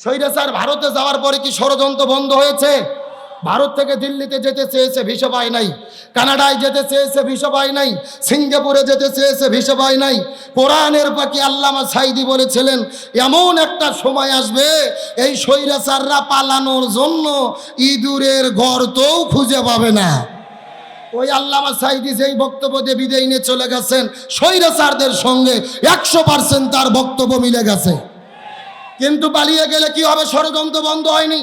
স্বৈরাচার ভারতে যাওয়ার পরে কি ষড়যন্ত্র বন্ধ হয়েছে? ভারত থেকে দিল্লিতে যেতে চেয়েছে ভিসা পায় নাই। কানাডায় যেতে চেয়েছে ভিসা পায় নাই। সিঙ্গাপুরে যেতে চেয়েছে ভিসা পায় নাই। কোরআনের পাখি আল্লামা সাইদি বলেছিলেন, এমন একটা সময় আসবে, এই স্বৈরাচাররা পালানোর জন্য ইঁদুরের গর্তও খুঁজে পাবে না। ওই আল্লামা সাইদি যেই বক্তব্য দিয়ে বিদায় নিয়ে চলে গেছেন স্বৈরাচারদের সঙ্গে একশো পার্সেন্ট তার বক্তব্য মিলে গেছে। কিন্তু পালিয়ে গেলে কি হবে? ষড়যন্ত্র বন্ধ হয়নি।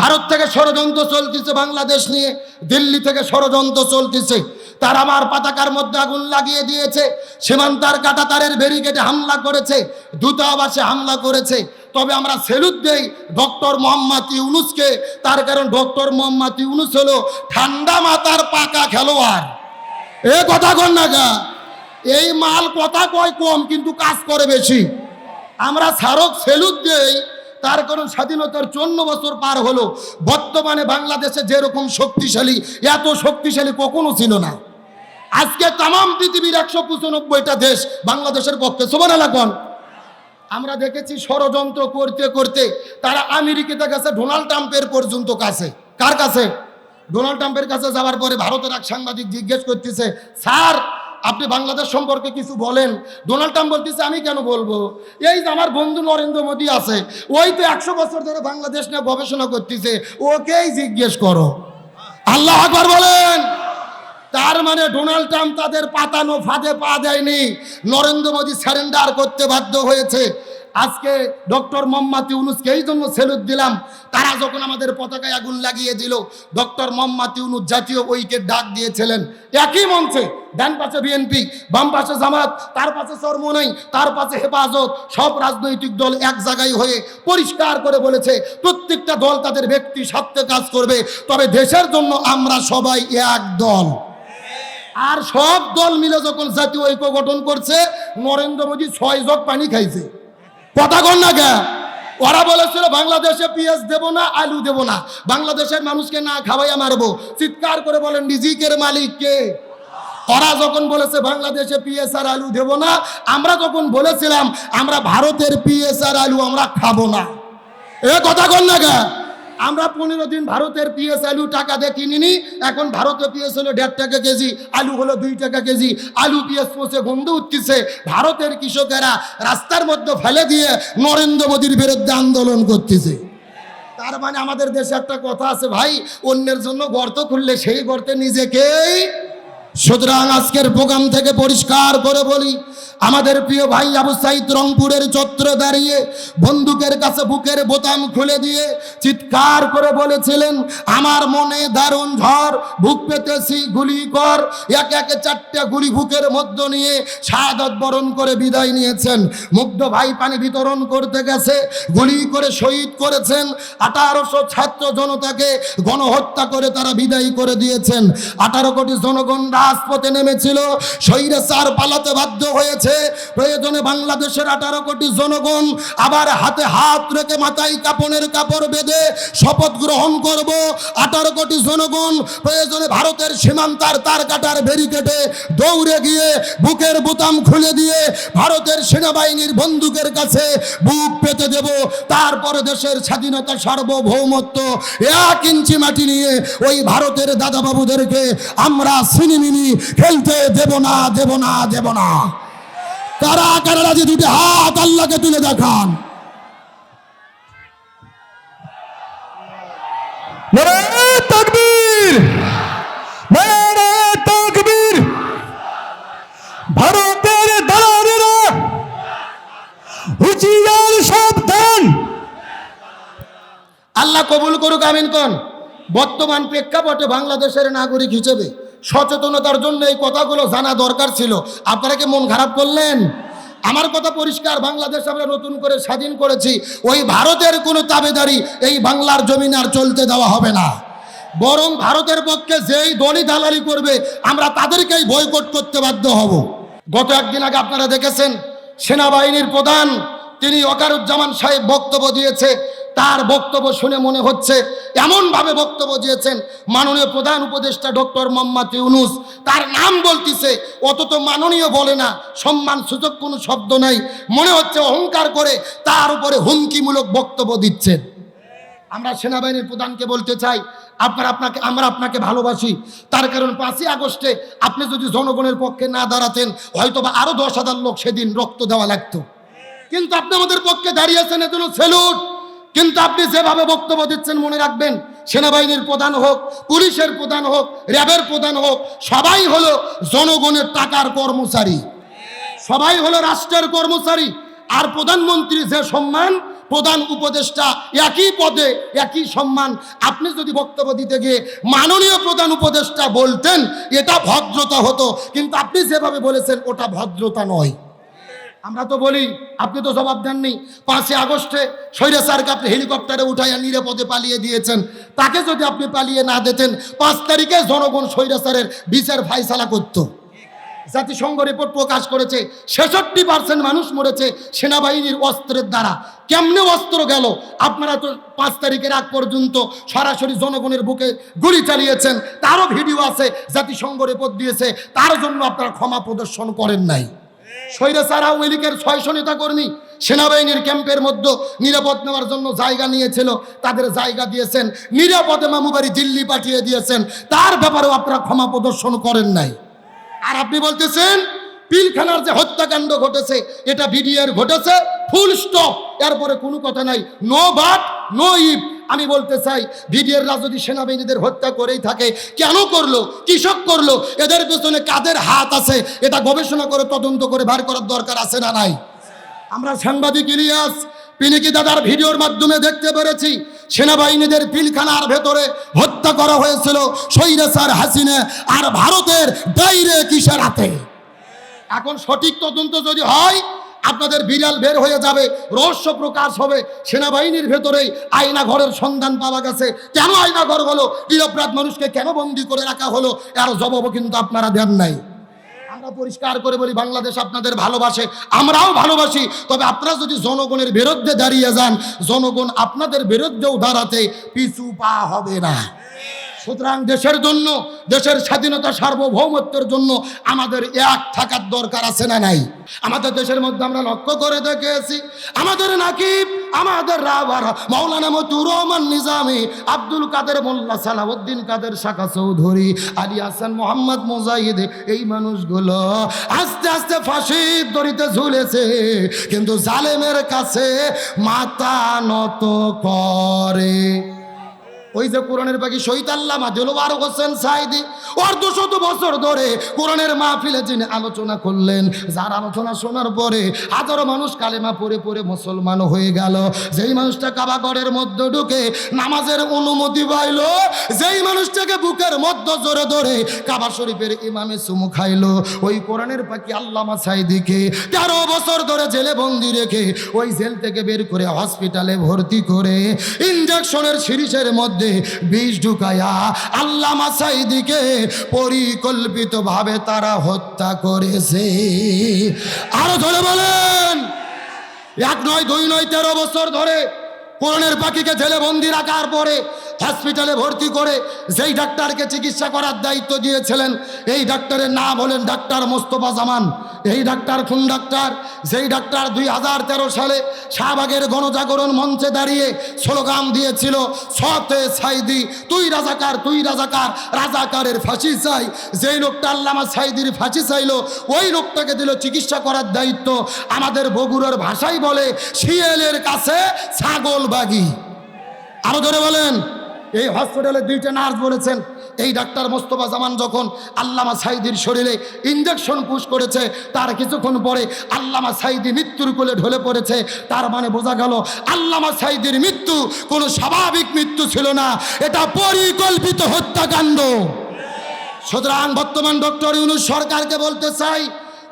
ভারত থেকে ষড়যন্ত্র চলতেছে, বাংলাদেশ নিয়ে। দিল্লি থেকে ষড়যন্ত্র চলতেছে। তার আমার পাতাকার মধ্যে আগুন লাগিয়ে দিয়েছে। সীমান্তার কাটাতারের ব্যারিকেডে হামলা করেছে। দূতাবাসে হামলা করেছে। তবে আমরা সেলুট দেই ডক্টর মোহাম্মদ ইউনুসকে। তার কারণ ডক্টর মোহাম্মদ ইউনুস হলো ঠান্ডা মাতার পাকা খেলোয়াড়। এ কথা কন না এই মাল কথা কয় কম, কিন্তু কাজ করে বেশি। আমরা স্মারক সেলুট দেই তার কারণ স্বাধীনতার চন্ন বছর পার হলো। বর্তমানে বাংলাদেশে যেরকম শক্তিশালী, এত শক্তিশালী কখনো ছিল না। আজকে তাম পৃথিবীর একশো পঁচানব্বইটা দেশ বাংলাদেশের পক্ষে। সোমান এলাকন আমরা দেখেছি ষড়যন্ত্র করতে করতে তারা আমেরিকাতে গেছে, ডোনাল্ড ট্রাম্পের পর্যন্ত কাছে। কার কাছে? ডোনাল্ড ট্রাম্পের কাছে যাওয়ার পরে ভারতের এক সাংবাদিক জিজ্ঞেস করতেছে, স্যার আপনি বাংলাদেশ সম্পর্কে কিছু বলেন। ডোনাল্ড ট্রাম্প বলতেছে, আমি কেন বলব? এই যে আমার বন্ধু নরেন্দ্র মোদী আছে, ওই তো একশো বছর ধরে বাংলাদেশ নিয়ে গবেষণা করতেছে, ওকেই জিজ্ঞেস করো। আল্লাহ আকবর বলেন। তার মানে ডোনাল্ড ট্রাম্প তাদের পাতানো ফাঁদে পা দেয়নি। নরেন্দ্র মোদী স্যারেন্ডার করতে বাধ্য হয়েছে। আজকে ডক্টর মোহাম্মদ ইউনুসকে এই জন্য সেলুট দিলাম। তারা যখন আমাদের পতাকায় আগুন লাগিয়ে দিল, ডক্টর মোহাম্মদ ইউনুস জাতীয় ঐক্যের ডাক দিয়েছিলেন। একই মঞ্চে, ডান পাশে বিএনপি, বাম পাশে জামাত, তার পাশে চরমনাই তার পাশে হেফাজত, সব রাজনৈতিক দল এক জায়গায় হয়ে পরিষ্কার করে বলেছে, প্রত্যেকটা দল তাদের ব্যক্তি স্বার্থে কাজ করবে, তবে দেশের জন্য আমরা সবাই এক দল। আর সব দল মিলে যখন জাতীয় ঐক্য গঠন করছে, নরেন্দ্র মোদী ছয় জগ পানি খাইছে। কথা কন না কে ওরা বলেছিল, বাংলাদেশে পিএস দেব না, আলু দেব না। বাংলাদেশের মানুষকে না খাওয়াইয়া মারবো। চিৎকার করে বলেন রিজিকের মালিক কে? ওরা যখন বলেছে, বাংলাদেশে পিএস আর আলু দেব না, আমরা যখন বলেছিলাম, আমরা ভারতের পিএস আর আলু আমরা খাব না। এ কথা কন না কে আমরা পনেরো দিন ভারতের পিএস আলু টাকা দিয়ে কিনিনি, এখন ভারতের পিএস হলো দেড় টাকা কেজি, আলু হলো দুই টাকা কেজি। আলু পিএস পচে গন্ধ উঠতেছে ভারতের কৃষকেরা রাস্তার মধ্যে ফেলে দিয়ে নরেন্দ্র মোদীর বিরুদ্ধে আন্দোলন করতেছে। তার মানে আমাদের দেশে একটা কথা আছে, ভাই, অন্যের জন্য গর্ত খুললে সেই গর্তে নিজেকেই সুতরাং আজকের প্রোগ্রাম থেকে পরিষ্কার করে বলি, আমাদের প্রিয় ভাই আবু সাইদ রংপুরের চত্রে দাঁড়িয়ে বন্দুকের কাছে বুকের বোতাম খুলে দিয়ে চিৎকার করে বলেছিলেন, আমার মনে দারুণ ঝড়, বুক পেতেছি, গুলি কর। এক একে চারটে গুলি বুকের মধ্য নিয়ে শাহাদত বরণ করে বিদায় নিয়েছেন। মুগ্ধ ভাই পানি বিতরণ করতে গেছে, গুলি করে শহীদ করেছেন। আঠারোশো ছাত্র জনতাকে গণহত্যা করে তারা বিদায় করে দিয়েছেন। আঠারো কোটি জনগণ রাজপথে নেমেছিল। স্বৈরাচার পালাতে বাধ্য হয়েছে। প্রয়োজনে বাংলাদেশের আঠারো কোটি জনগণ আবার হাতে হাত রেখে মাথায় কাপড়ের কাপড় বেঁধে শপথ গ্রহণ করব। আঠারো কোটি জনগণ প্রয়োজনে ভারতের সীমান্তার তার কাটার ব্যারিকেডে দৌড়ে গিয়ে বুকের বোতাম খুলে দিয়ে ভারতের সেনাবাহিনীর বন্দুকের কাছে বুক পেতে দেব। তারপরে দেশের স্বাধীনতা সার্বভৌমত্ব এক ইঞ্চি মাটি নিয়ে ওই ভারতের দাদাবাবুদেরকে আমরা সিনিমিনি খেলতে দেব না দেব না দেব না। কারা কারা রাজি? দুটি হাত আল্লাহকে তুলে দেখান। ভারতের দালালেরা সাবধান। আল্লাহ কবুল করুক আমিন কোন। বর্তমান প্রেক্ষাপটে বাংলাদেশের নাগরিক হিসেবে সচেতনতার জন্য এই কথাগুলো জানা দরকার ছিল। আপনারা কি মন খারাপ করলেন? আমার কথা পরিষ্কার, বাংলাদেশ আমরা নতুন করে স্বাধীন করেছি। ওই ভারতের কোনো তাবেদারি এই বাংলার জমিন আর চলতে দেওয়া হবে না। বরং ভারতের পক্ষে যেই দলই দালালি করবে, আমরা তাদেরকেই বয়কট করতে বাধ্য হব। গত একদিন আগে আপনারা দেখেছেন, সেনাবাহিনীর প্রধান, তিনি ওকারুজ্জামান সাহেব বক্তব্য দিয়েছে তার বক্তব্য শুনে মনে হচ্ছে, এমনভাবে বক্তব্য দিয়েছেন মাননীয় প্রধান উপদেষ্টা ডক্টর মোহাম্মদ ইউনুস। তার নাম বলতিছে, অত তো মাননীয় বলে না, সম্মান সূচক কোনো শব্দ নাই। মনে হচ্ছে অহংকার করে তার উপরে হুমকিমূলক বক্তব্য দিচ্ছেন। আমরা সেনাবাহিনীর প্রধানকে বলতে চাই, আপনার আপনাকে, আমরা আপনাকে ভালোবাসি। তার কারণ পাঁচই আগস্টে আপনি যদি জনগণের পক্ষে না দাঁড়াতেন হয়তো বা আরও দশ হাজার লোক সেদিন রক্ত দেওয়া লাগতো। কিন্তু আপনি আমাদের পক্ষে দাঁড়িয়েছেন এজন্য সেলুট। কিন্তু আপনি যেভাবে বক্তব্য দিচ্ছেন, মনে রাখবেন, সেনাবাহিনীর প্রধান হোক, পুলিশের প্রধান হোক, র্যাবের প্রধান হোক, সবাই হলো জনগণের টাকার কর্মচারী। সবাই হলো রাষ্ট্রের কর্মচারী। আর প্রধানমন্ত্রী যে সম্মান, প্রধান উপদেষ্টা একই পদে, একই সম্মান। আপনি যদি বক্তব্য দিতে গিয়ে মাননীয় প্রধান উপদেষ্টা বলতেন, এটা ভদ্রতা হতো। কিন্তু আপনি যেভাবে বলেছেন, ওটা ভদ্রতা নয়। আমরা তো বলি, আপনি তো জবাব দেননি। পাঁচই আগস্টে সৈরে স্যারকে আপনি হেলিকপ্টারে উঠাইয়া নিরাপদে পালিয়ে দিয়েছেন। তাকে যদি আপনি পালিয়ে না দিতেন, পাঁচ তারিখে জনগণ সৈরে স্যারের বিচার ফাইসালা করত। জাতিসংঘ রিপোর্ট প্রকাশ করেছে, ছেষট্টি পার্সেন্ট মানুষ মরেছে সেনাবাহিনীর অস্ত্রের দ্বারা। কেমনে অস্ত্র গেল? আপনারা তো পাঁচ তারিখের আগ পর্যন্ত সরাসরি জনগণের বুকে গুলি চালিয়েছেন। তারও ভিডিও আছে, জাতিসংঘ রিপোর্ট দিয়েছে। তার জন্য আপনারা ক্ষমা প্রদর্শন করেন নাই। সৈরাসার আওয়ামী লীগের কর্মী সেনাবাহিনীর ক্যাম্পের মধ্যে নিরাপদ নেওয়ার জন্য জায়গা নিয়েছিল। তাদের জায়গা দিয়েছেন। নিরাপদে মামুবাড়ি দিল্লি পাঠিয়ে দিয়েছেন। তার ব্যাপারেও আপনারা ক্ষমা প্রদর্শন করেন নাই। আর আপনি বলতেছেন, পিলখানার যে হত্যাকাণ্ড ঘটেছে, এটা বিডিআর ঘটেছে, ফুল স্টপ। এরপরে কোনো কথা নাই। No but, no if. আমি বলতে চাই বিডিআররা যদি সেনাবাহিনীদের হত্যা করেই থাকে। কেন করল? কৃষক করল? এদের পেছনে কাদের হাত আছে? এটা গবেষণা করে, তদন্ত করে বার করার দরকার আছে না নাই? আমরা সাংবাদিক ইলিয়াস, পিনিকি দাদার ভিডিওর মাধ্যমে দেখতে পেরেছি, সেনাবাহিনীদের পিলখানার ভেতরে হত্যা করা হয়েছিল সৈরাসার হাসিনে আর ভারতের ডাইরে কিসের হাতে? এখন সঠিক তদন্ত যদি হয় আপনাদের বিড়াল বের হয়ে যাবে, রহস্য প্রকাশ হবে, সেনাবাহিনীর ভেতরেই আয়না ঘরের সন্ধান পাওয়া গেছে। কেন আয়না ঘর হলো? নিরপরাধ মানুষকে কেন বন্দি করে রাখা হলো? এর জবাবও কিন্তু আপনারা দেন নাই। আমরা পরিষ্কার করে বলি, বাংলাদেশ আপনাদের ভালোবাসে, আমরাও ভালোবাসি। তবে আপনারা যদি জনগণের বিরুদ্ধে দাঁড়িয়ে যান, জনগণ আপনাদের বিরুদ্ধেও দাঁড়াতে পিছু পা হবে না। সুতরাং দেশের জন্য, দেশের স্বাধীনতা সার্বভৌমত্বের জন্য আমাদের এক থাকার দরকার আছে না নাই? আমাদের দেশের মধ্যে আমরা লক্ষ্য করে দেখেছি, আমাদের নাকিব, আমাদের রাবার মৌলানা মতুর রহমান নিজামি, আব্দুল কাদের মোল্লা সালাউদ্দিন কাদের, শাখা চৌধুরী, আলী হাসান মোহাম্মদ মোজাহিদ, এই মানুষগুলো আস্তে আস্তে ফাঁসির দড়িতে ঝুলেছে, কিন্তু জালেমের কাছে মাথা নত করে। ওই যে কোরআনের পাখি শহীদ আল্লামা দিলবার হোসেন সাইদি অর্ধশত বছর ধরে কোরআনের মাহফিলে যিনি আলোচনা করলেন, যার আলোচনা শোনার পরে হাজারো মানুষ কালেমা পড়ে পড়ে মুসলমান হয়ে গেল। যেই মানুষটা কাবাগরের মধ্যে ঢুকে নামাজের অনুমতি পাইল, যেই মানুষটাকে বুকের মধ্যে জোরে ধরে কাবা শরীফের ইমামে চুমু খাইলো, ওই কোরআনের পাখি আল্লামা সাইদিকে তেরো বছর ধরে জেলে বন্দি রেখে ওই জেল থেকে বের করে হসপিটালে ভর্তি করে ইঞ্জেকশনের সিরিজের মধ্যে বিষ ঢুকায়া আল্লামা সাইদিকে পরিকল্পিতভাবে তারা হত্যা করেছে। আরও ধরে বলেন। এক নয়, দুই নয়, তেরো বছর ধরে কোরআনের পাখিকে জেলে বন্দি রাখার পরে হসপিটালে ভর্তি করে যেই ডাক্তারকে চিকিৎসা করার দায়িত্ব দিয়েছিলেন, এই ডাক্তারের নাম হলেন ডাক্তার মোস্তফা জামান। এই ডাক্তার কোন ডাক্তার? যেই ডাক্তার দুই হাজার তেরো সালে শাহবাগের গণজাগরণ মঞ্চে দাঁড়িয়ে স্লোগান দিয়েছিল, সতে সাইদি, তুই রাজাকার তুই রাজাকার, রাজাকারের ফাঁসি চাই। যেই লোকটা আল্লামা সাইদির ফাঁসি চাইলো, ওই লোকটাকে দিল চিকিৎসা করার দায়িত্ব। আমাদের বগুড়ার ভাষাই বলে, শিয়েলের কাছে ছাগল বাগি। আরও ধরে বলেন। এই হসপিটালে দুইটা নার্স বলেছেন এই ডাক্তার মোস্তফা জামান যখন আল্লামা সাইদির শরীরে ইঞ্জেকশন পুশ করেছে, তার কিছুক্ষণ পরে আল্লামা সাইদি মৃত্যুর কোলে ঢলে পড়েছে। তার মানে বোঝা গেল আল্লামা সাইদির মৃত্যু কোনো স্বাভাবিক মৃত্যু ছিল না, এটা পরিকল্পিত হত্যাকাণ্ড। সুতরাং বর্তমান ডক্টর ইউনুস সরকারকে বলতে চাই,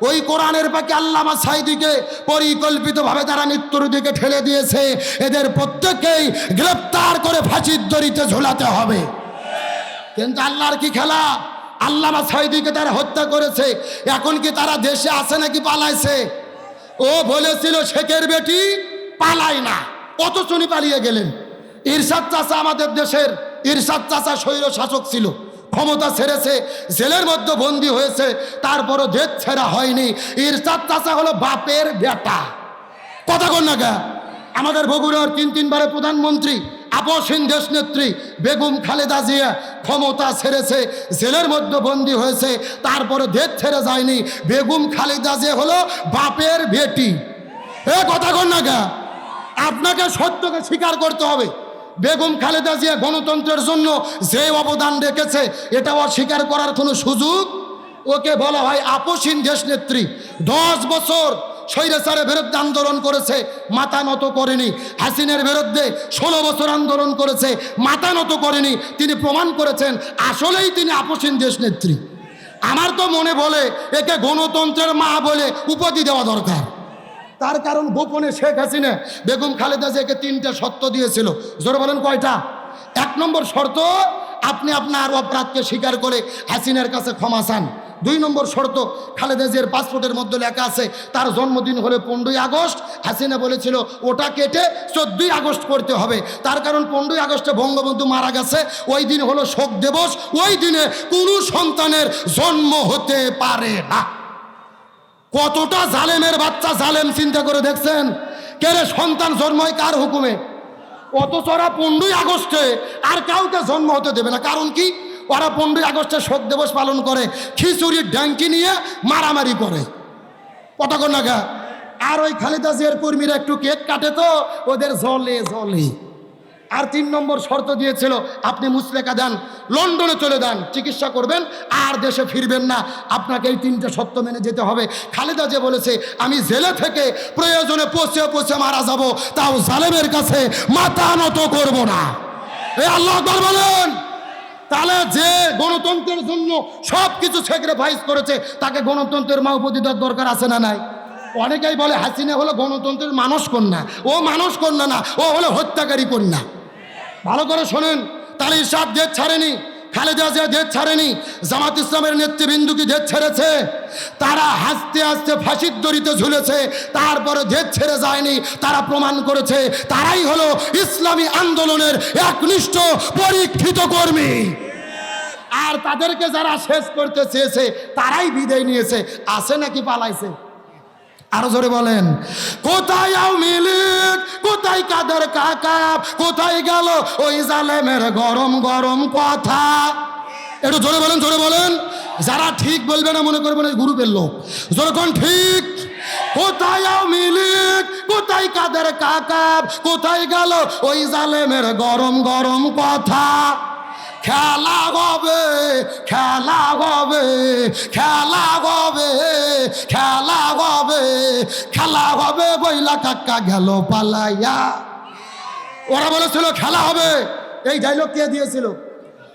ওই কোরআনের পাকে আল্লামা সাইদিকে পরিকল্পিতভাবে তারা মৃত্যুর দিকে ঠেলে দিয়েছে। এদের প্রত্যেককেই গ্রেপ্তার করে ফাঁসির দড়িতে ঝোলাতে হবে। কিন্তু আল্লাহর কি খেলা? আল্লামা সাইদিকে তারা হত্যা করেছে। এখন কি তারা দেশে আছে নাকি পালাইছে? ও বলেছিল, শেখের বেটি পালায় না। অত শুনি পালিয়ে গেলেন। ইরশাদ চাষা আমাদের দেশের, ইরশাদ চাষা স্বৈর শাসক ছিল। ক্ষমতা ছেড়েছে, জেলের মধ্যে বন্দি হয়েছে, তারপরও দেশ ছেড়া হয়নি। ইরশাদ চাষা হলো বাপের বেটা। কথা কন না গা। আমাদের বগুড়ার তিন তিনবারের প্রধানমন্ত্রী আপসীন দেশ নেত্রী বেগম খালেদা জিয়া ক্ষমতা ছেড়েছে, জেলের মধ্যে বন্দী হয়েছে, তারপরে দেশ ছেড়ে যায়নি। বেগম খালেদা জিয়া হলো বাপের বেটি। এ কথা কন না গা আপনাকে সত্যকে স্বীকার করতে হবে। বেগম খালেদা জিয়া গণতন্ত্রের জন্য যে অবদান রেখেছে, এটা অস্বীকার করার কোনো সুযোগ ওকে বলা হয় আপসীন দেশ নেত্রী দশ বছর স্বৈরাচারের বিরুদ্ধে আন্দোলন করেছে, মাথা নত করেনি। হাসিনের বিরুদ্ধে ষোলো বছর আন্দোলন করেছে, মাথা নত করেনি। তিনি প্রমাণ করেছেন, আসলেই তিনি আপসীন দেশ নেত্রী। আমার তো মনে বলে, একে গণতন্ত্রের মা বলে উপাধি দেওয়া দরকার। তার কারণ গোপনে শেখ হাসিনা বেগম খালেদা জিয়াকে তিনটা শর্ত দিয়েছিল। জোর বলেন কয়টা? এক নম্বর শর্ত, আপনি আপনার অপরাধকে স্বীকার করে হাসিনার কাছে ক্ষমা চান। দুই নম্বর শর্ত খালেদা জিয়ার পাসপোর্টের মধ্যে লেখা আছে, তার জন্মদিন হলে পনেরোই আগস্ট। হাসিনা বলেছিল, ওটা কেটে চোদ্দই আগস্ট করতে হবে। তার কারণ পনেরোই আগস্টে বঙ্গবন্ধু মারা গেছে, ওই দিন হলো শোক দিবস, ওই দিনে কোনো সন্তানের জন্ম হতে পারে না। কতটা জালেমের বাচ্চা জালেম চিন্তা করে দেখছেন? কেরে সন্তান জন্ময় কার হুকুমে? অথচ ওরা পনেরোই আগস্টে আর কাউকে জন্ম হতে দেবে না। কারণ কি? ওরা পনেরোই আগস্টে শোক দিবস পালন করে খিচুড়ির ড্যাঙ্কি নিয়ে মারামারি করে। কতক্ষণ নাগা আর ওই খালেদা জিয়ার কর্মীরা একটু কেক কাটে তো, ওদের জলে জলে। আর তিন নম্বর শর্ত দিয়েছিল, আপনি মুসলেকা দেন, লন্ডনে চলে দেন চিকিৎসা করবেন, আর দেশে ফিরবেন না। আপনাকে এই তিনটে সত্য মেনে যেতে হবে। খালেদা যে বলেছে, আমি জেলে থেকে প্রয়োজনে পচে পচে মারা যাব, তাও জালেমের কাছে মাথা নত করব না। এই আল্লাহ বলেন। তাহলে যে গণতন্ত্রের জন্য সব কিছু স্যাক্রিফাইস করেছে, তাকে গণতন্ত্রের মা উপাধি দরকার আছে না নাই? অনেকেই বলে হাসিনা হলো গণতন্ত্রের মানুষ কন্যা। ও মানুষ কন্যা না, ও হলো হত্যাকারী কন্যা। ভালো করে শোনেন, তাহলে সব দেশ ছাড়েনি। খালেদা জিয়া দেশ ছাড়েনি, জামাত ইসলামের নেতৃবৃন্দু কি দেশ ছেড়েছে? তারা হাসতে হাসতে ফাঁসির দড়িতে ঝুলেছে, তারপরে দেশ ছেড়ে যায়নি, তারা প্রমাণ করেছে, তারাই হলো ইসলামী আন্দোলনের একনিষ্ঠ পরীক্ষিত কর্মী। আর তাদেরকে যারা শেষ করতে চেয়েছে, তারাই বিদায় নিয়েছে, আছে নাকি পালাইছে? আরও জোরে বলেন, কোথায় আওয়ামী কোথায় কাদের কাকা? কোথায় গেল ওই জালেমের গরম গরম কথা? একটু জোরে বলেন জোরে বলেন। যারা ঠিক বলবে না মনে করবেন এই গ্রুপের লোক। যখন ঠিক? কোথায় আওয়ামী কোথায় কাদের কাকা? কোথায় গেল ওই জালেমের গরম গরম কথা? খেলা হবে খেলা হবে খেলা হবে খেলা হবে খেলা হবে, বইলা কাকা গেল পালাইয়া। ওরা বলেছিল, খেলা হবে। এই ডাইলগ কে দিয়েছিল?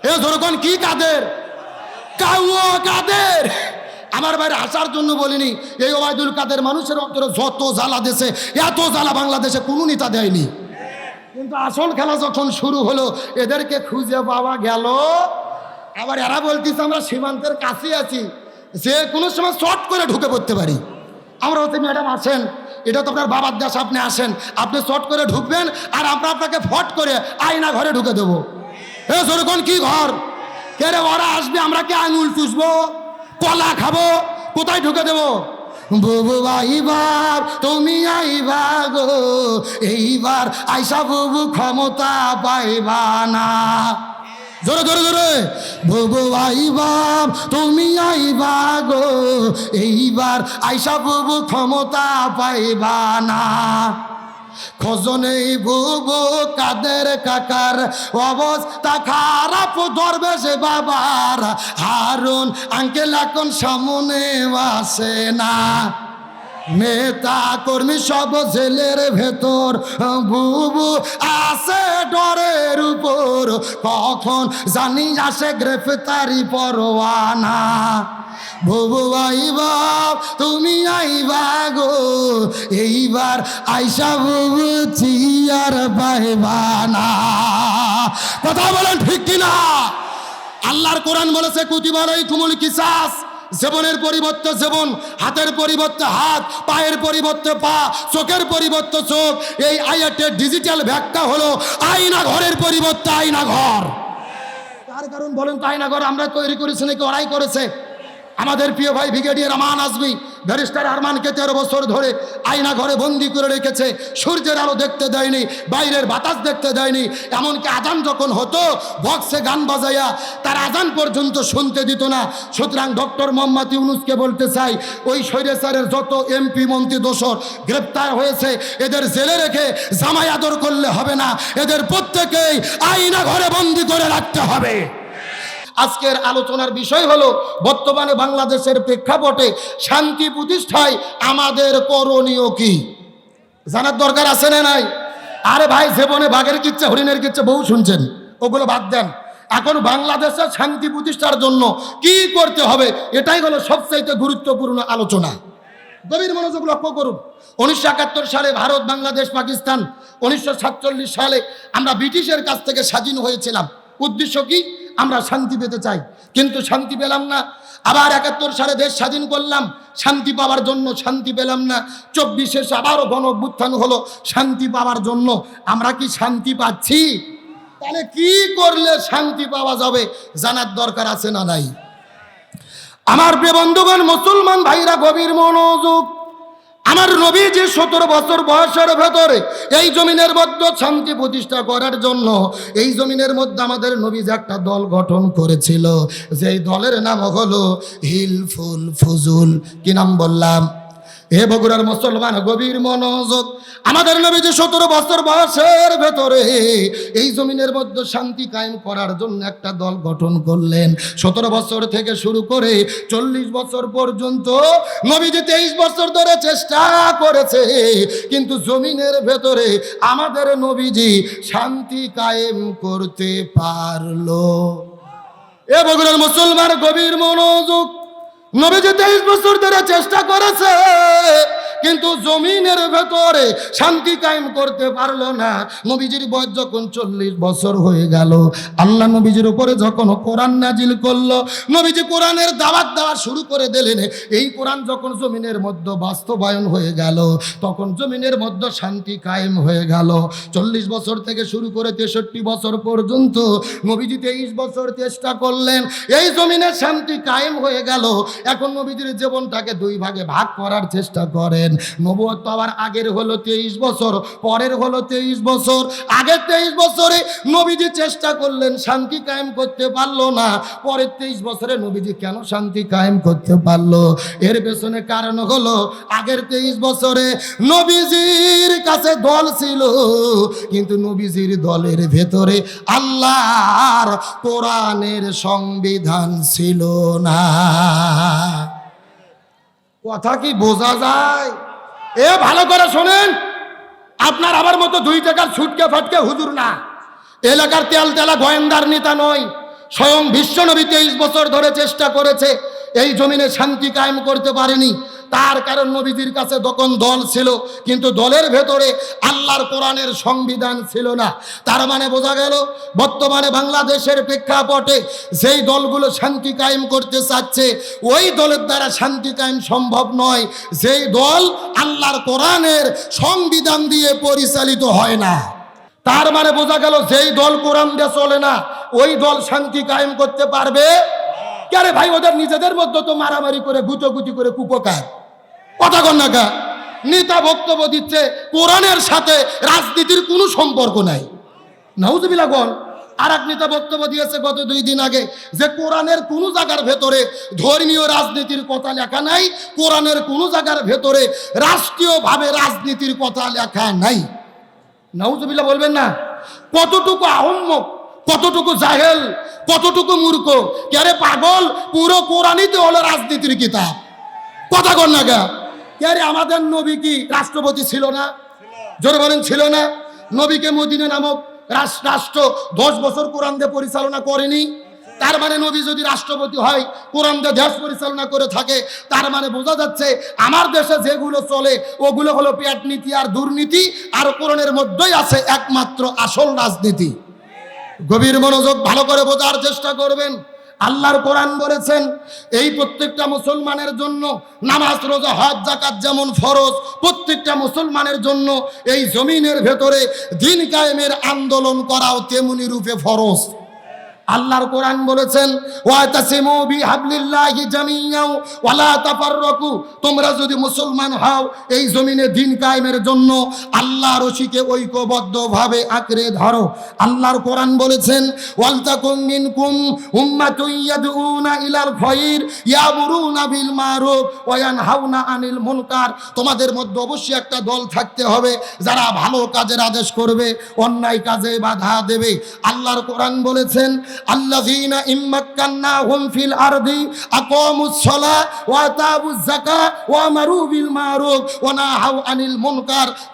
এ ধরুন কি কাদের? কাউয়া কাদের? আমার বাইরে আসার জন্য বলিনি, এই ওবায়দুল কাদের মানুষের অন্তরে যত জ্বালা দেশে এত জ্বালা বাংলাদেশে কোনো নেতা দেয়নি। কিন্তু আসল খেলা যখন শুরু হলো, এদেরকে খুঁজে পাওয়া গেল। আবার এরা বলতেছে, আমরা সীমান্তের কাছে আছি। যে কোনো সময় শর্ট করে ঢুকে পড়তে পারি। আমরা হচ্ছে ম্যাডাম, আসেন। এটা তো আপনার বাবার দেশ, আপনি আসেন। আপনি শর্ট করে ঢুকবেন আর আমরা আপনাকে ফট করে আয়না ঘরে ঢুকে দেবো। এ যেরকম কি ঘর? কে রে, ওরা আসবে, আমরা কি আঙুল চুষবো? কলা খাব? কোথায় ঢুকে দেবো? বুবু আইবার তুমি আইবা গো। এইবার আইসা বুবু ক্ষমতা পাইবা না। জোরে জোরে জোরে। বুবু আইবা তুমি আইবা গো। এইবার আইসা বুবু ক্ষমতা পাইবা না। খোঁজনেই বুবু কাদের কাকার অবস্থা খারাপ ধরবে সে বাবার হারুন, আঙ্কেল এখন সামনে আসে না। নেতা কর্মী সব জেলের ভেতর, বুবু আসে ডরের উপর। কখন জানি আসে গ্রেফতারি পরোয়ানা। বুবু আইবা, তুমি আইবা গো। এইবার আইসা বুবু চিয়ার পাইবানা কথা বলেন ঠিক কিনা? আল্লাহর কোরআন বলেছে কুতিবার এই কুমুল কিসাস। জীবনের পরিবর্তে জীবন, হাতের পরিবর্তে হাত, পায়ের পরিবর্তে পা, চোখের পরিবর্তে চোখ। এই আইয়াটের ডিজিটাল ব্যাখ্যা হলো আয়না ঘরের পরিবর্তে আয়না ঘর তার কারণ বলেন তো আয়না ঘর আমরা তৈরি করেছি নাকি ওরাই করেছে? আমাদের প্রিয় ভাই ব্রিগেডিয়ার আমান আসবি ব্যারিস্টার আরমানকে তেরো বছর ধরে আয়না ঘরে বন্দি করে রেখেছে। সূর্যের আলো দেখতে দেয়নি, বাইরের বাতাস দেখতে দেয়নি। এমনকি আজান যখন হতো, বক্সে গান বাজাইয়া তার আজান পর্যন্ত শুনতে দিত না। সুতরাং ডক্টর মোহাম্মদ ইউনুসকে বলতে চাই, ওই স্বৈরাচারের যত এমপি, মন্ত্রী দোসর গ্রেপ্তার হয়েছে, এদের জেলে রেখে জামাই আদর করলে হবে না। এদের প্রত্যেকেই আয়না ঘরে বন্দি করে রাখতে হবে। আজকের আলোচনার বিষয় হলো, বর্তমানে বাংলাদেশের প্রেক্ষাপটে শান্তি প্রতিষ্ঠায় আমাদের করণীয় কি? জানার দরকার আছে না নাই? আরে ভাই, জীবনে বাঘের কিচ্ছে, হরিণের কিচ্ছে বহু শুনছেন? ওগুলো বাদ দেন। এখন বাংলাদেশের শান্তি প্রতিষ্ঠার জন্য কি করতে হবে? এটাই হলো সবচাইতে গুরুত্বপূর্ণ আলোচনা। গভীর মনোযোগ লক্ষ্য করুন। উনিশশো একাত্তর সালে ভারত, বাংলাদেশ, পাকিস্তান, উনিশশো সাতচল্লিশ সালে আমরা ব্রিটিশের কাছ থেকে স্বাধীন হয়েছিলাম। উদ্দেশ্য কি? আমরা শান্তি পেতে চাই। কিন্তু শান্তি পেলাম না। আবার একাত্তর সালে দেশ স্বাধীন করলাম। শান্তি পাওয়ার জন্য শান্তি পেলাম না। চব্বিশে আবারও গণ অভ্যুত্থান হলো। শান্তি পাওয়ার জন্য আমরা কি শান্তি পাচ্ছি? তাহলে কি করলে শান্তি পাওয়া যাবে? জানার দরকার আছে না নাই? আমার প্রিয় বন্ধুগণ, মুসলমান ভাইরা, গভীর মনোযোগ আমার নবী যে সতেরো বছর বয়সের ভেতরে এই জমিনের মধ্যে শান্তি প্রতিষ্ঠা করার জন্য, এই জমিনের মধ্যে আমাদের নবী যে একটা দল গঠন করেছিল, যেই দলের নাম হলো হিলফুল ফুজুল। কি নাম বললাম? হে বগুড়ার মুসলমান গভীর মনোযোগ আমাদের নবী যে সতেরো বছর বয়সের ভেতরে এই জমিনের মধ্যে শান্তি কায়েম করার জন্য একটা দল গঠন করলেন। সতেরো বছর থেকে শুরু করে চল্লিশ বছর পর্যন্ত নবীজি তেইশ বছর ধরে চেষ্টা করেছে, কিন্তু জমিনের ভেতরে আমাদের নবীজি শান্তি কায়েম করতে পারল। এ বগুড়ার মুসলমান গভীর মনোযোগ। নবীজি তেইশ বছর ধরে চেষ্টা করেছে কিন্তু জমিনের ভেতরে শান্তি কায়েম করতে পারল না। নবীজির বয়স যখন চল্লিশ বছর হয়ে গেল, আল্লাহ নবীজির উপরে যখন কোরআন নাজিল করল, নবীজি কোরআনের দাওয়াত দেওয়া শুরু করে দিলেন। এই কোরআন যখন জমিনের মধ্যে বাস্তবায়ন হয়ে গেল, তখন জমিনের মধ্যে শান্তি কায়েম হয়ে গেল। চল্লিশ বছর থেকে শুরু করে তেষট্টি বছর পর্যন্ত নবীজি তেইশ বছর চেষ্টা করলেন। এই জমিনের শান্তি কায়েম হয়ে গেল। এখন নবীজির জীবনটাকে দুই ভাগে ভাগ করার চেষ্টা করেন। নবুয়ত তো আবার আগের হলো তেইশ বছর, পরের হলো তেইশ বছর। আগের তেইশ বছরে নবীজি চেষ্টা করলেন, শান্তি কায়েম করতে পারল না। পরের তেইশ বছরে নবীজি কেন শান্তি কায়েম করতে পারল? এর পেছনে কারণ হলো, আগের তেইশ বছরে নবীজির কাছে দল ছিল, কিন্তু নবীজির দলের ভেতরে আল্লাহর কোরআনের সংবিধান ছিল না। কথা কি বোঝা যায়? এ, ভালো করে শোনেন। আপনার আবার মতো দুই টাকার ছুটকে ফাটকে হুজুর না। এলাকার তেল তেলা গোয়েন্দার নেতা নয়। স্বয়ং বিশ্বনবী তেইশ বছর ধরে চেষ্টা করেছে, এই জমিনে শান্তি কায়েম করতে পারেনি। তার কারণ নবীজির কাছে তখন দল ছিল, কিন্তু দলের ভেতরে আল্লাহর কোরআনের সংবিধান ছিল না। তার মানে বোঝা গেল, বর্তমানে বাংলাদেশের প্রেক্ষাপটে যেই দলগুলো শান্তি কায়েম করতে চাচ্ছে, ওই দলের দ্বারা শান্তি কায়েম সম্ভব নয়। যেই দল আল্লাহর কোরআনের সংবিধান দিয়ে পরিচালিত হয় না। তার মানে বোঝা গেল, যেই দল কোরআন দিয়ে চলে না, ওই দল শান্তি কায়েম করতে পারবে আরে ভাই, ওদের নিজেদের মধ্যে তো মারামারি করে, গুটোগুটি করে কুপকার। কথা কন না কা? নেতা বক্তব্য দিচ্ছে, কোরআনের সাথে রাজনীতির কোনো সম্পর্ক নাই। নাউজবিলা গন আর এক নেতা বক্তব্য দিয়েছে গত দুই দিন আগে যে কোরআনের কোনো জায়গার ভেতরে ধর্মীয় রাজনীতির কথা লেখা নাই, কোরআনের কোনো জায়গার ভেতরে রাষ্ট্রীয়ভাবে রাজনীতির কথা লেখা নাই। নাউজবিল্লা বলবেন না, কতটুকু আহম্মক কতটুকু জাহেল, কতটুকু মূর্খ? কেরে পাগল? পুরো কোরআনিতে হলো রাজনীতির কিতাব। কথা কর না গা কেরে আমাদের নবী কি রাষ্ট্রপতি ছিল না? জোরে বলেন, ছিল না। নবীকে মদিনা নামক রাষ্ট্র দশ বছর কোরআন দিয়ে পরিচালনা করেনি। তার মানে নবী যদি রাষ্ট্রপতি হয়, কোরআন দিয়ে দেশ পরিচালনা করে থাকে, তার মানে বোঝা যাচ্ছে আমার দেশে যেগুলো চলে, ওগুলো হলো পেট নীতি আর দুর্নীতি, আর কোরআনের মধ্যেই আছে একমাত্র আসল রাজনীতি। গভীর মনোযোগ ভালো করে বোঝার চেষ্টা করবেন। আল্লাহর কোরআন বলেছেন, এই প্রত্যেকটা মুসলমানের জন্য নামাজ, রোজা, হজ জাকাত যেমন ফরজ, প্রত্যেকটা মুসলমানের জন্য এই জমিনের ভেতরে দিন কায়েমের আন্দোলন করাও তেমনি রূপে ফরজ। আল্লাহর কোরআন বলেছেন জামিয়াও ওয়ালা তোমরা যদি মুসলমান হও, এই জমিনে দিন কায়েমের জন্য আল্লাহর রশিকে ঐক্যবদ্ধভাবে আঁকড়ে ধরো। আল্লাহর কোরআন বলেছেন আনিল তোমাদের মধ্যে অবশ্যই একটা দল থাকতে হবে, যারা ভালো কাজের আদেশ করবে, অন্যায় কাজে বাধা দেবে। আল্লাহর কোরআন বলেছেন আল্লাযীনা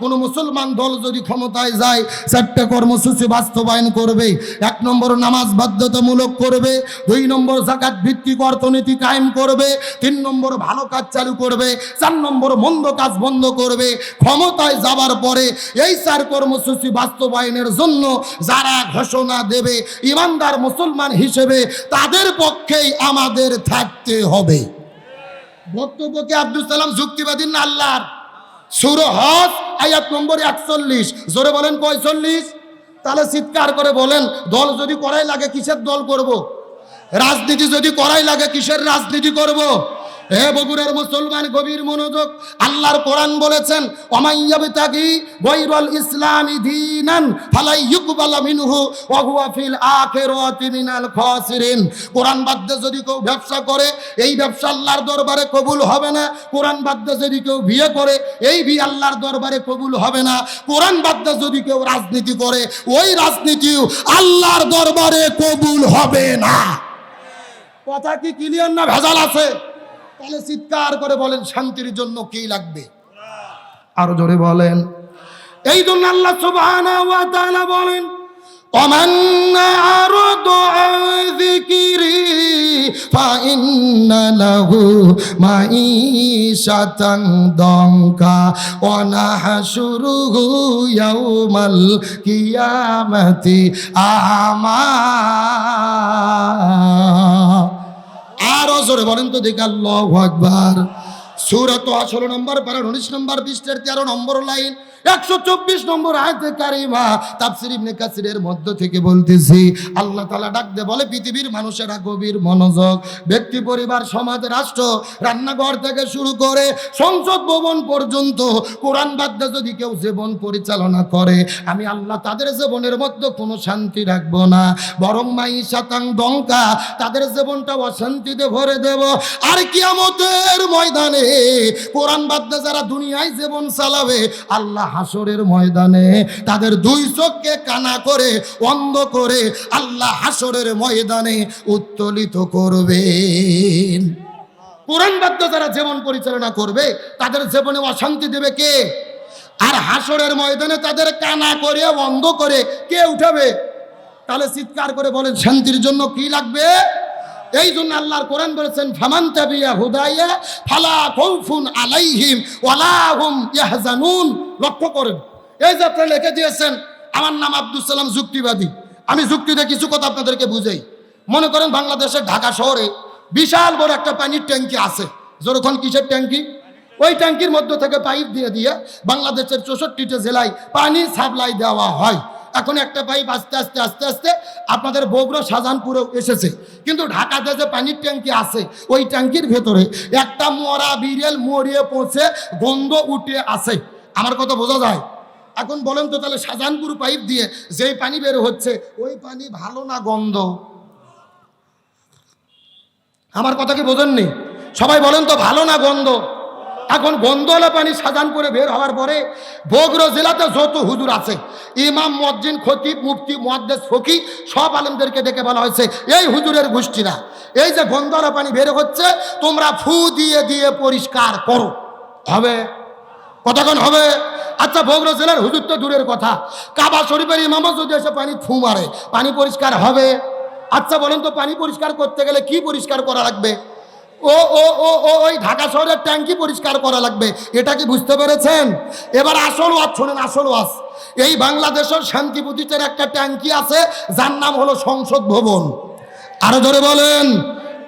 কোন মুসলমান দল যদি ক্ষমতায় যায়, চারটা কর্মসূচি বাস্তবায়ন করবে, এক নম্বর নামাজ বাধ্যতামূলক করবে, দুই নম্বর জাকাত ভিত্তিক অর্থনীতি কায়েম করবে, তিন নম্বর ভালো কাজ চালু করবে, চার নম্বর মন্দ কাজ বন্ধ করবে, ক্ষমতায় যাবার পরে এই চার কর্মসূচি বাস্তবায়নের জন্য যারা ঘোষণা দেবে, ইমানদার মুসলমান হিসেবে তাদের পক্ষেই আমাদের থাকতে হবে বক্তব্যকে আব্দুল সালাম যুক্তিবাদী না আল্লাহর সুর হজ, আয়াত নম্বর একচল্লিশ জোরে বলেন পঁয়চল্লিশ তাহলে চিৎকার করে বলেন, দল যদি করাই লাগে, কিসের দল করব। রাজনীতি যদি করাই লাগে, কিসের রাজনীতি করব। হে বগুড়ার মুসলমান গভীর মনোযোগ, আল্লাহর কোরআন বলেছেন অমাইয়াবি তাগি গৈরুল ইসলামি দীনান ফালাই ইউকবালা মিনহু ওয়া ফিল আখিরাতি মিনাল খাসিরিন। কোরআন বাদ্যে যদি কেউ ব্যবসা করে, এই ব্যবসা আল্লাহর দরবারে কবুল হবে না। কোরআন বাদ্যে যদি কেউ বিয়ে করে, এই বিয়ে আল্লাহর দরবারে কবুল হবে না। কোরআন বাদ্যে যদি কেউ রাজনীতি করে, ওই রাজনীতিও আল্লাহর দরবারে কবুল হবে না। কথা কি ক্লিয়ার না ভেজাল আছে? তাহলে চিৎকার করে বলেন শান্তির জন্য কি লাগবে আরো জোরে বলেন এই জন্য আল্লাহ সুবহানাহু ওয়া তাআলা বলেন ومن أعرض عن ذكري فإن له معيشة ضنكا ونحشره يوم القيامة أعمى আরও জোরে বলেন তো দেখি আল্লাহ আকবার। সুরত ষোলো নম্বর, বারো, উনিশ নম্বর বিশের তেরো নম্বর লাইন। একশো চব্বিশ নম্বর আয়তে কারিমা তাফসির ইবনে কাসিরের মধ্য থেকে বলতেছি, আল্লাহ তালা ডাক দে বলে, পৃথিবীর মানুষেরা গভীর মনোযোগ, ব্যক্তি, পরিবার, সমাজ, রাষ্ট্র, রান্নাঘর থেকে শুরু করে সংসদ ভবন পর্যন্ত কোরআন বাদ্যে যদি কেউ জীবন পরিচালনা করে, আমি আল্লাহ তাদের জীবনের মধ্যে কোনো শান্তি রাখব না। বরং মাই সাতাং দঙ্কা তাদের জীবনটা অশান্তিতে ভরে দেব। আর কিয়ামতের ময়দানে কোরআন বাদ্যে যারা দুনিয়ায় জীবন চালাবে, আল্লাহ হাসরের ময়দানে তাদের দুই চোখকে কানা করে, অন্ধ করে আল্লাহ হাসরের ময়দানে উত্তোলিত করবেন। কোরআন বাদ্য যারা জীবন পরিচালনা করবে, তাদের জীবনে অশান্তি দেবে কে? আর হাসরের ময়দানে তাদের কানা করে, অন্ধ করে কে উঠাবে? তাহলে চিৎকার করে বলেন, শান্তির জন্য কি লাগবে? এই জন্য আল্লাহর কোরআন বলেছেন, ফামান তাবিয়া হুদাইয়া ফালা খৌফুন আলাইহিম ওয়ালা হুম ইয়াহজানুন। লক্ষ্য করেন। এই যে লিখে দিয়েছেন, আমার নাম আব্দুল সালাম যুক্তিবাদী। আমি যুক্তিতে কিছু কথা আপনাদেরকে বুঝাই। মনে করেন বাংলাদেশের ঢাকা শহরে বিশাল বড় একটা পানির ট্যাঙ্কি আছে। যেরকম কিসের ট্যাঙ্কি? ওই ট্যাঙ্কির মধ্য থেকে পাইপ দিয়ে দিয়ে বাংলাদেশের চৌষট্টিটা জেলায় পানি সাপ্লাই দেওয়া হয়। এখন একটা পাইপ আস্তে আস্তে আস্তে আস্তে আপনাদের বগুড়া শাহজাহানপুরে এসেছে। কিন্তু ঢাকাতে যে পানির ট্যাঙ্কি আছে, ওই ট্যাঙ্কির ভেতরে একটা মরা বিড়েল মরিয়ে পৌঁছে গন্ধ উঠে আসে আমার কথা বোঝা যায়? এখন বলেন তো তাহলে শাহজাহানপুর পাইপ দিয়ে যেই পানি বের হচ্ছে, ওই পানি ভালো না গন্ধ? আমার কথা কি বোঝেননি? সবাই বলেন তো ভালো না গন্ধ? এখন গন্ধওয়ালা পানি সাজান করে বের হওয়ার পরে বগুড়া জেলাতে যত হুজুর আছে, ইমাম মজ্জিন খতিব, মুফতি, মহাদ্দেস, ফকি, সব আলেমদেরকে ডেকে বলা হয়েছে, এই হুজুরের গোষ্ঠীরা এই যে গন্ধওয়ালা পানি বের হচ্ছে, তোমরা ফু দিয়ে দিয়ে পরিষ্কার করো। হবে? কতক্ষণ হবে? আচ্ছা বগুড়া জেলার হুজুর তো দূরের কথা। কাবা শরীফের ইমামও যদি এসে পানি ফু মারে, পানি পরিষ্কার হবে? আচ্ছা বলেন তো, পানি পরিষ্কার করতে গেলে কি পরিষ্কার করা লাগবে? ও ও ও ও, ওই ঢাকা শহরের ট্যাঙ্কি পরিষ্কার করা লাগবে। এটা কি বুঝতে পেরেছেন? এবার আসল ওয়াজ শোনেন, আসল ওয়াজ। এই বাংলাদেশের শান্তি প্রতিষ্ঠার একটা ট্যাঙ্কি আছে, যার নাম হলো সংসদ ভবন। আরও ধরে বলেন।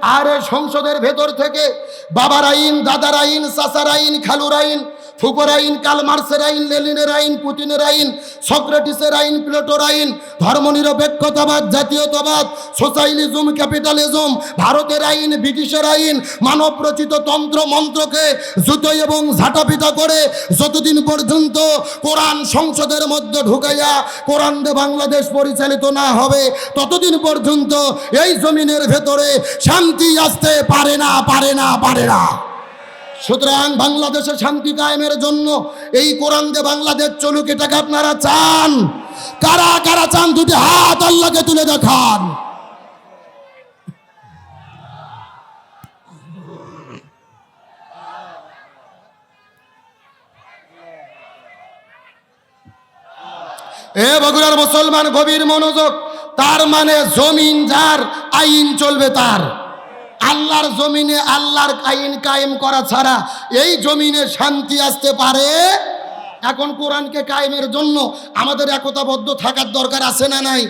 আর সংসদের ভেতর থেকে বাবার আইন দাদার আইন চাচার আইন খালুর আইন ফুকর আইন, কালমার্সের আইন লেলিনের আইন, পুতিনের আইন, সক্রেটিসের আইন, প্লেটোর আইন, ধর্মনিরপেক্ষতাবাদ, জাতীয়তাবাদ সোশ্যালিজম ক্যাপিটালিজম, ভারতের আইন, ব্রিটিশের আইন মানব রচিত তন্ত্র, মন্ত্রকে জুতোই এবং ঝাঁটাপিটা করে যতদিন পর্যন্ত কোরআন সংসদের মধ্যে ঢুকাইয়া কোরআন বাংলাদেশ পরিচালিত না হবে, ততদিন পর্যন্ত এই জমিনের ভেতরে শান্তি আসতে পারে না পারে না পারে না। সুতরাং বাংলাদেশে শান্তি কায়েমের জন্য এই কোরআন দিয়ে বাংলাদেশ চলুক, এটাকে আপনারা চান। কারা কারা চান? দুটি হাত আল্লাহকে তুলে দেখান। এ বগুড়ার মুসলমান গভীর মনোযোগ, তার মানে জমিন যার, আইন চলবে তার। আল্লাহর জমিনে আল্লাহর আইন কায়েম করা ছাড়া এই জমিনে শান্তি আসতে পারে? এখন কোরআনকে কায়েমের জন্য আমাদের একতাবদ্ধ থাকার দরকার আছে না নাই?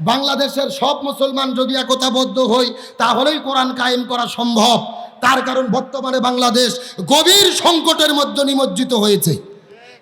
বাংলাদেশের সব মুসলমান যদি একতাবদ্ধ হই, তাহলেই কোরআন কায়েম করা সম্ভব। তার কারণ বর্তমানে বাংলাদেশ গভীর সংকটের মধ্যে নিমজ্জিত হয়েছে।